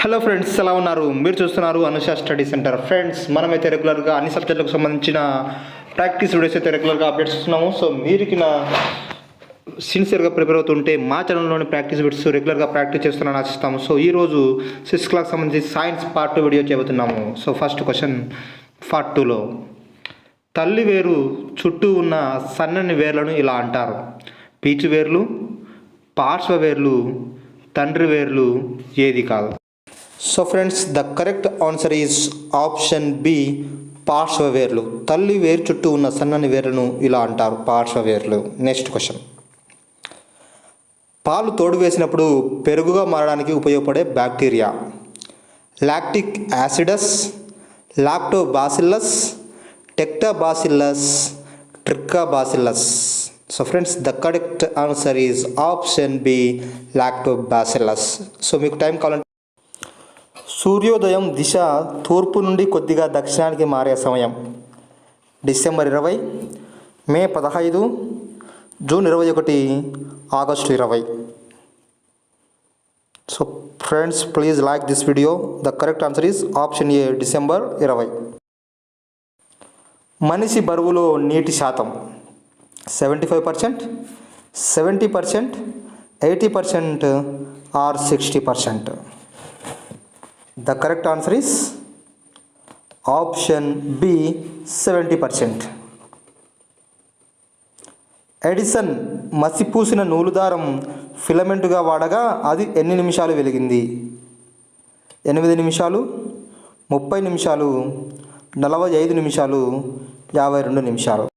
Hello friends ఎలా ఉన్నారు? మీరు చూస్తున్నారు అనుష స్టడీ సెంటర్ ఫ్రెండ్స్ మనమైతే రెగ్యులర్గా అన్ని సబ్జెక్టులకు సంబంధించిన ప్రాక్టీస్ వీడియోస్ అయితే రెగ్యులర్గా అప్డేట్స్ ఇస్తున్నాము సో మీరుకి నా సిన్సియర్గా ప్రిపేర్ అవుతుంటే మా ఛానల్లోని ప్రాక్టీస్ వీడియోస్ రెగ్యులర్గా ప్రాక్టీస్ చేస్తున్నాను ఆశిస్తాము. సో ఈరోజు సిక్స్త్ క్లాస్ సంబంధించి సైన్స్ పార్ట్ టూ వీడియో చేయబోతున్నాము. సో ఫస్ట్ క్వశ్చన్ పార్ట్ టూలో తల్లి వేరు చుట్టూ ఉన్న సన్నని వేర్లను ఇలా అంటారు. పీచు వేర్లు పార్శ్వ వేర్లు తండ్రి వేర్లు ఏది కాదు? So friends the correct answer is option B పార్శ్వవేర్లు తల్లి వేరు చుట్టూ ఉన్న సన్నని వేర్లను ఇలా అంటారు పార్శ్వవేర్లు నెక్స్ట్ క్వశ్చన్ పాలు తోడు వేసినప్పుడు పెరుగుగా మారడానికి ఉపయోగపడే బ్యాక్టీరియా లాక్టిక్ యాసిడస్ లాక్టోబాసిల్లస్ టెక్టాబాసిల్లస్ ట్రిక్కాబాసిల్లస్ so friends the correct answer is option B lactobacillus so మీకు టైం కావాలంటే సూర్యోదయం దిశ తూర్పు నుండి కొద్దిగా దక్షిణానికి మారే సమయం. డిసెంబర్ ఇరవై మే పదహైదు జూన్ ఇరవై ఒకటి ఆగస్టు ఇరవై. So friends please like this video. The correct answer is option A December ఇరవై. మనిషి బరువులో నీటి శాతం seventy five percent seventy percent eighty percent or sixty percent. The correct answer is option B seventy percent Edison మసిపూసిన నూలుదారం ఫిలమెంటుగా వాడగా అది ఎన్ని నిమిషాలు వెలిగింది? ఎనిమిది నిమిషాలు ముప్పై నిమిషాలు నలభై ఐదు నిమిషాలు యాభై రెండు నిమిషాలు.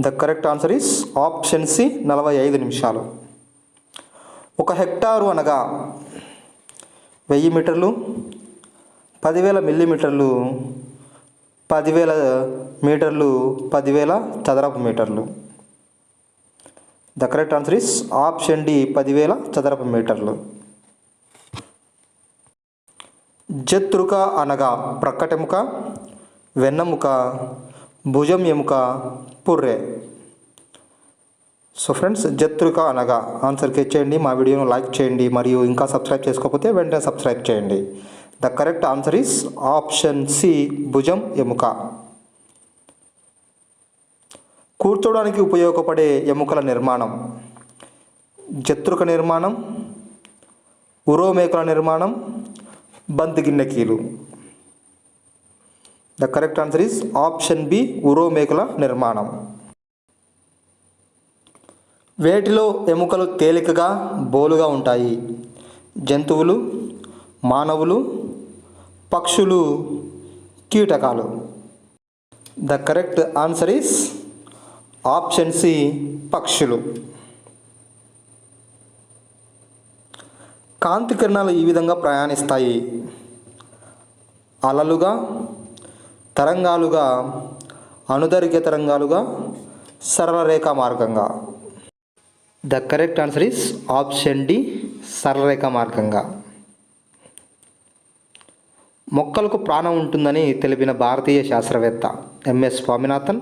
The correct answer is option C నలభై ఐదు నిమిషాలు. ఒక హెక్టారు అనగా వెయ్యి మీటర్లు పదివేల మిల్లీమీటర్లు పదివేల మీటర్లు పదివేల చదరపు మీటర్లు. The correct answer is option D పదివేల చదరపు మీటర్లు. జత్రుక అనగా ప్రక్కటెముక వెన్నెముక భుజం ఎముక పుర్రె. సో ఫ్రెండ్స్ జత్రుక అనగా ఆన్సర్కి చేయండి మా వీడియోను లైక్ చేయండి మరియు ఇంకా సబ్స్క్రైబ్ చేసుకోకపోతే వెంటనే సబ్స్క్రైబ్ చేయండి. The correct answer is option C భుజం ఎముక. కూర్చోడానికి ఉపయోగపడే ఎముకల నిర్మాణం. జత్రుక నిర్మాణం ఉరోమేకల నిర్మాణం బంతి గిన్నెకీలు the correct answer is option B ఉరోమేకల నిర్మాణం. వేటిలో ఎముకలు తేలికగా బోలుగా ఉంటాయి? జంతువులు మానవులు పక్షులు కీటకాలు. The correct answer is option C పక్షులు. కాంతి కిరణాలు ఈ విధంగా ప్రయాణిస్తాయి. అలలుగా తరంగాలుగా అనుదరిక తరంగాలుగా సరళ రేఖా మార్గంగా. The correct answer is option D సరళరేఖ మార్గంగా. మొక్కలకు ప్రాణం ఉంటుందని తెలిపిన భారతీయ శాస్త్రవేత్త ఎంఎస్ స్వామినాథన్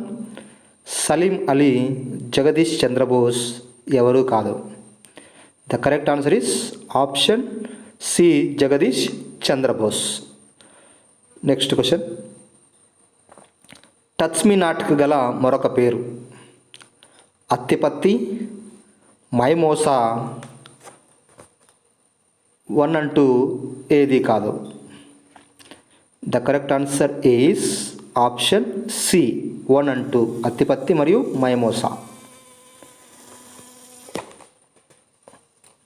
సలీం అలీ జగదీష్ చంద్రబోస్ ఎవరూ కాదు. The correct answer is option C Jagadish Chandrabose. Next question. Touch me నాట్కి గల మరొక పేరు. అత్తిపత్తి మైమోసా వన్ అంటూ ఏది కాదు. The correct answer is option C one and two అత్తిపత్తి మరియు మైమోసా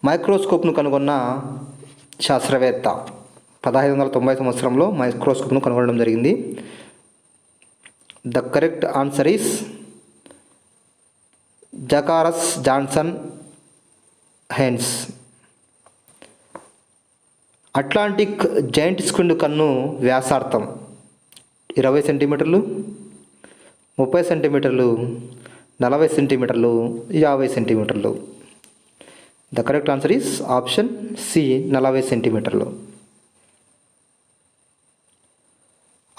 మైక్రోస్కోప్ను కనుగొన్న శాస్త్రవేత్త పదహైదు వందల తొంభై సంవత్సరంలో మైక్రోస్కోప్ను కనుగొనడం జరిగింది. The correct answer is Zacharias Janssen Hans Atlantic giant squid కన్ను వ్యాసార్థం. ఇరవై సెంటీమీటర్లు ముప్పై సెంటీమీటర్లు నలభై సెంటీమీటర్లు యాభై సెంటీమీటర్లు. The correct answer is option C నలభై సెంటీమీటర్లు.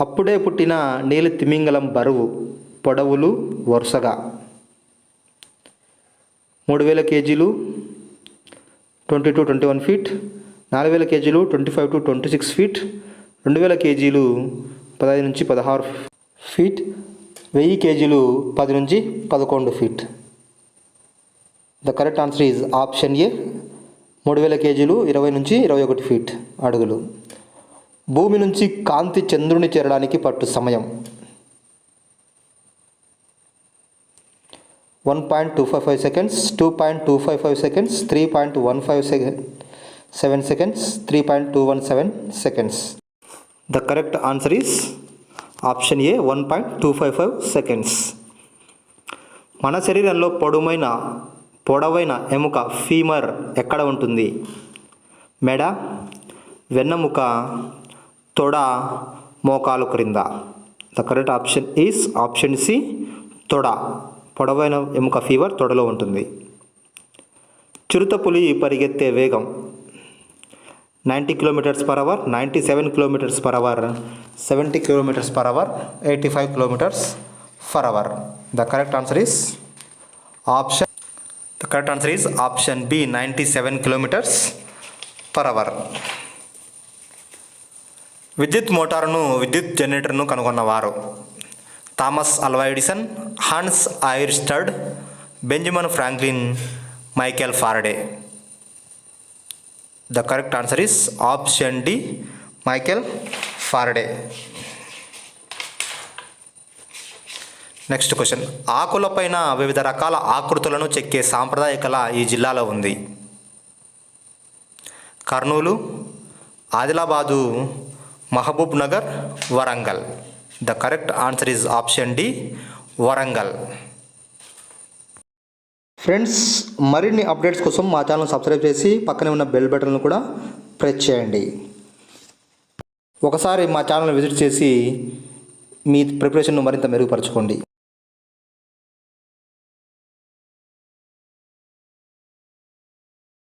అప్పుడే పుట్టిన నీలి తిమింగలం బరువు పొడవులు వరుసగా. మూడు వేల కేజీలు twenty to twenty one feet నాలుగు వేల కేజీలు twenty five to twenty six feet రెండు వేల కేజీలు పదహైదు నుంచి పదహారు ఫీట్ వెయ్యి కేజీలు పది నుంచి పదకొండు feet the correct answer is option A మూడు వేల కేజీలు ఇరవై నుంచి ఇరవై ఒకటి ఫీట్ అడుగులు. భూమి నుంచి కాంతి చంద్రుని చేరడానికి పట్టు సమయం. One point two five five seconds two point two five five seconds three point one five second seven seconds three point two one seven seconds the correct answer is option A one point two five five seconds మన శరీరంలో పొడవైన పొడవైన ఎముక femur ఎక్కడ ఉంటుంది? మెడ వెన్నెముక తొడ మోకాలు క్రింద. The correct option is option C తొడ. పొడవైన ఎముక ఫీవర్ తొడలో ఉంటుంది. చిరుతపులి పరిగెత్తే వేగం ninety kilometres per hour ninety seven kilometres per hour seventy kilometres per hour eighty five kilometres per hour. The correct answer is option the correct answer is option B ninety seven kilometres per hour. విద్యుత్ మోటారును విద్యుత్ జనరేటర్ను కనుగొన్నవారు. Thomas Alva Edison Hans Oersted Benjamin Franklin Michael Faraday. The correct answer is option D Michael Faraday next question ఆకులపైన వివిధ రకాల ఆకృతులను చెక్కే సాంప్రదాయ కళ ఈ జిల్లాలో ఉంది. Kurnool Adilabad Mahbubnagar Warangal. The correct answer is option D Warangal. Friends మరిన్ని అప్డేట్స్ కోసం మా ఛానల్ సబ్స్క్రైబ్ చేసి పక్కనే ఉన్న బెల్ బటన్ను కూడా ప్రెస్ చేయండి. ఒకసారి మా ఛానల్ విజిట్ చేసి మీ ప్రిపరేషన్ను మరింత మెరుగుపరచుకోండి.